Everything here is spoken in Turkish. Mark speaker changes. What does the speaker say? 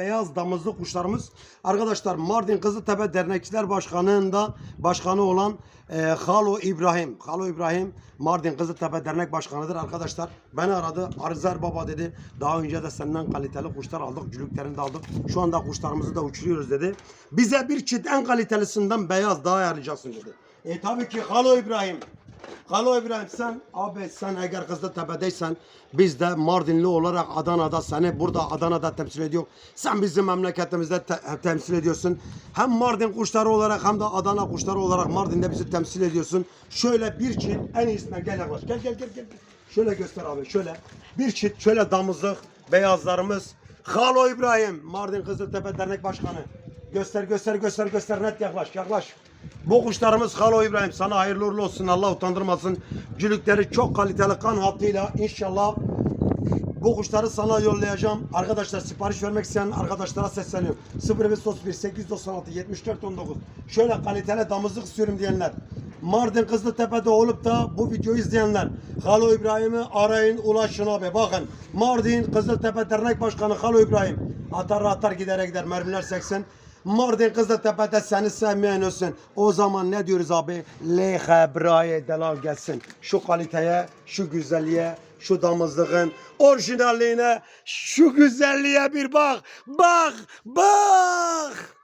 Speaker 1: beyaz damızlı kuşlarımız. Arkadaşlar Mardin Kızıltepe Dernekçiler Başkanı'nda başkanı olan e, Halo İbrahim. Halo İbrahim Mardin Kızıltepe Dernek Başkanı'dır arkadaşlar. Beni aradı. Arızer Baba dedi. Daha önce de senden kaliteli kuşlar aldık. Cülüklerini de aldık. Şu anda kuşlarımızı da uçuruyoruz dedi. Bize bir çift en kalitelisinden beyaz daha ayarlayacaksın dedi. E tabii ki Halo İbrahim. Halo İbrahim sen abi sen eğer Kızıltepe'deysen biz de Mardinli olarak Adana'da seni burada Adana'da temsil ediyor. Sen bizim memleketimizde te- temsil ediyorsun. Hem Mardin kuşları olarak hem de Adana kuşları olarak Mardin'de bizi temsil ediyorsun. Şöyle bir çift en iyisine gel yaklaş. Gel gel gel gel. Şöyle göster abi şöyle. Bir çift şöyle damızlık beyazlarımız. Halo İbrahim Mardin Kızıltepe Dernek Başkanı. Göster göster göster göster net yaklaş yaklaş. Bu kuşlarımız Halo İbrahim sana hayırlı uğurlu olsun Allah utandırmasın. Cülükleri çok kaliteli kan hattıyla inşallah bu kuşları sana yollayacağım. Arkadaşlar sipariş vermek isteyen arkadaşlara sesleniyorum. 0531 896 74 19. Şöyle kaliteli damızlık istiyorum diyenler. Mardin Kızıltepe'de olup da bu videoyu izleyenler. Halo İbrahim'i arayın ulaşın abi. Bakın Mardin Kızıltepe Dernek Başkanı Halo İbrahim. Atar atar gidere gider mermiler 80. Mardin Kızıltepe'de seni sevmeyen olsun. O zaman ne diyoruz abi? Lehe braye delal gelsin. Şu kaliteye, şu güzelliğe, şu damızlığın orijinalliğine, şu güzelliğe bir bak. Bak, bak.